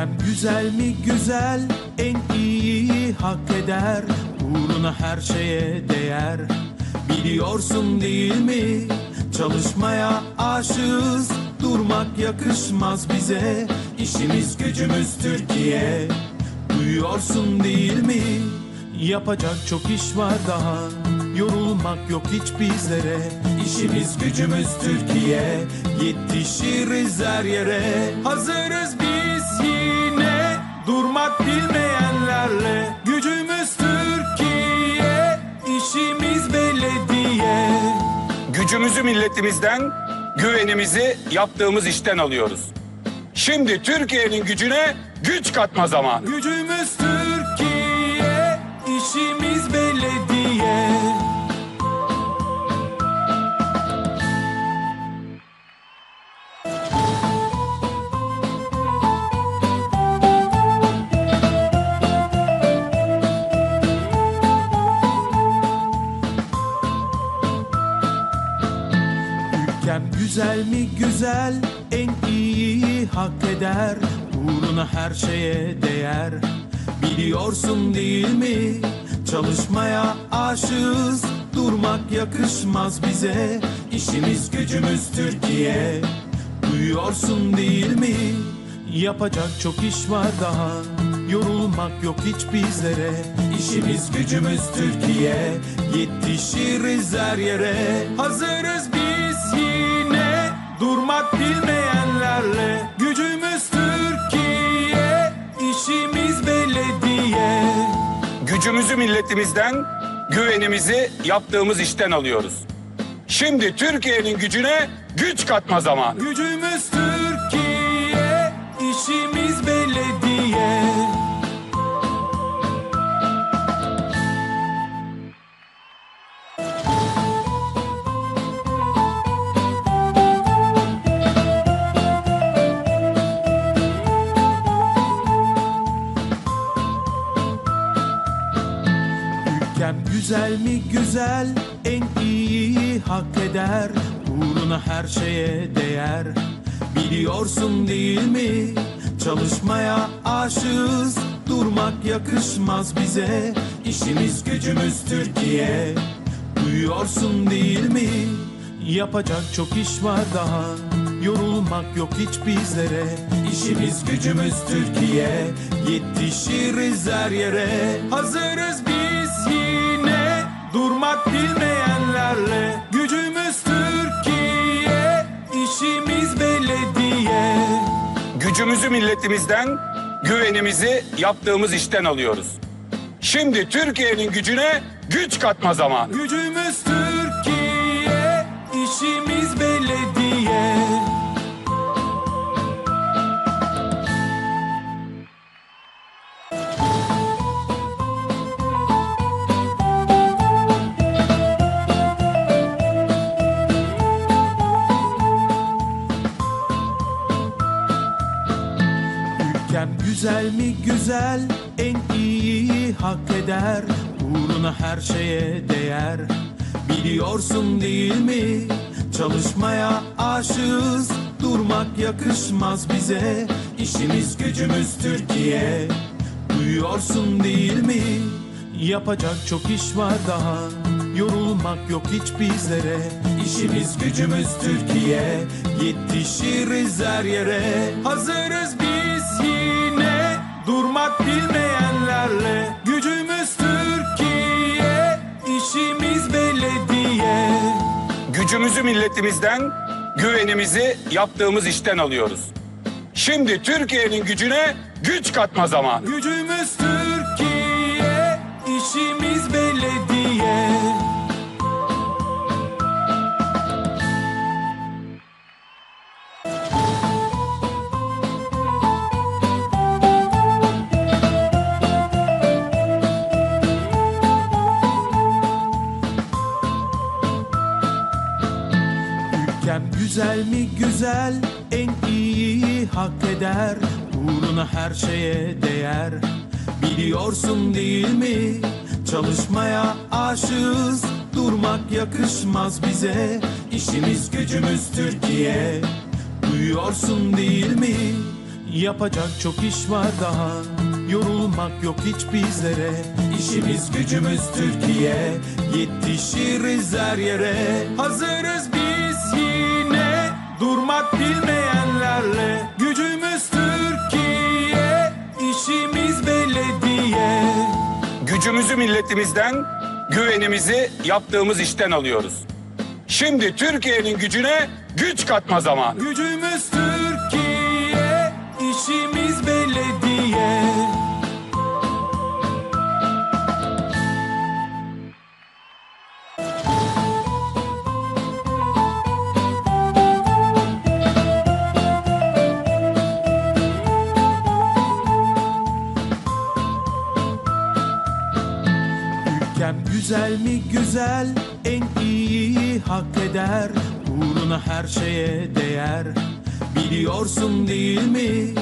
güzel mi güzel en iyi hak eder. Uğruna her şeye değer. Biliyorsun değil mi? Çalışmaya aşığız. Durmak yakışmaz bize. İşimiz gücümüz Türkiye. Duyuyorsun değil mi? Yapacak çok iş var daha. Yorulmak yok hiç bizlere. İşimiz gücümüz Türkiye. Yetişiriz her yere. Hazırız Durmak bilmeyenlerle Gücümüz Türkiye İşimiz belediye Gücümüzü milletimizden, güvenimizi yaptığımız işten alıyoruz. Şimdi Türkiye'nin gücüne güç katma zamanı. Gücümüz Türkiye İşimiz belediye güzel mi güzel en iyi hak eder. Uğruna her şeye değer. Biliyorsun değil mi? Çalışmaya aşığız. Durmak yakışmaz bize. İşimiz gücümüz Türkiye. Duyuyorsun değil mi? Yapacak çok iş var daha. Yorulmak yok hiç bizlere. İşimiz gücümüz Türkiye. Yetişiriz her yere. Hazırız biz yine Gücümüzü milletimizden, güvenimizi yaptığımız işten alıyoruz. Şimdi Türkiye'nin gücüne güç katma zamanı. Gücümüz Türkiye İşimiz belediye Ülkem güzel mi güzel en iyi hak eder. Uğruna her şeye değer. Biliyorsun değil mi? Çalışmaya aşığız. Durmak yakışmaz bize. İşimiz gücümüz Türkiye. Duyuyorsun değil mi? Yapacak çok iş var daha. Yorulmak yok hiç bizlere. İşimiz gücümüz Türkiye. Yetişiriz her yere. Hazırız biz Durmak bilmeyenlerle Gücümüz Türkiye İşimiz belediye Gücümüzü milletimizden, güvenimizi yaptığımız işten alıyoruz. Şimdi Türkiye'nin gücüne güç katma zamanı. Gücümüz Türkiye güzel mi güzel en iyi hak eder. Uğruna her şeye değer. Biliyorsun değil mi? Çalışmaya aşığız. Durmak yakışmaz bize. İşimiz gücümüz Türkiye. Duyuyorsun değil mi? Yapacak çok iş var daha. Yorulmak yok hiç bizlere. İşimiz gücümüz Türkiye. Yetişiriz her yere. Hazırız Gücümüzü milletimizden, güvenimizi yaptığımız işten alıyoruz. Şimdi Türkiye'nin gücüne güç katma zamanı. Gücümüz Türkiye İşimiz belediye Ülkem güzel mi güzel en iyi hak eder. Uğruna her şeye değer. Biliyorsun değil mi? Çalışmaya aşığız. Durmak yakışmaz bize. İşimiz gücümüz Türkiye. Duyuyorsun değil mi? Yapacak çok iş var daha. Yorulmak yok hiç bizlere. İşimiz gücümüz Türkiye. Yetişiriz her yere. Hazırız yine Durmak bilmeyenlerle Gücümüz Türkiye İşimiz belediye Gücümüzü milletimizden, güvenimizi yaptığımız işten alıyoruz. Şimdi Türkiye'nin gücüne güç katma zamanı. Gücümüz Türkiye, işimiz belediye. Güzel mi güzel en iyi hak eder. Uğruna her şeye değer. Biliyorsun değil mi?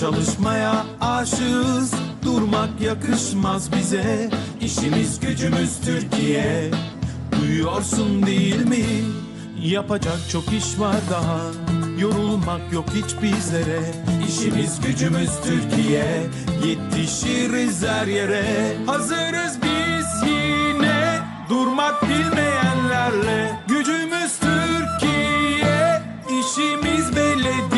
Çalışmaya aşığız. Durmak yakışmaz bize. İşimiz gücümüz Türkiye. Duyuyorsun değil mi? Yapacak çok iş var daha. Yorulmak yok hiç bizlere. İşimiz gücümüz Türkiye. Yetişiriz her yere. Hazır Durmak bilmeyenlerle gücümüz Türkiye, işimiz belediye.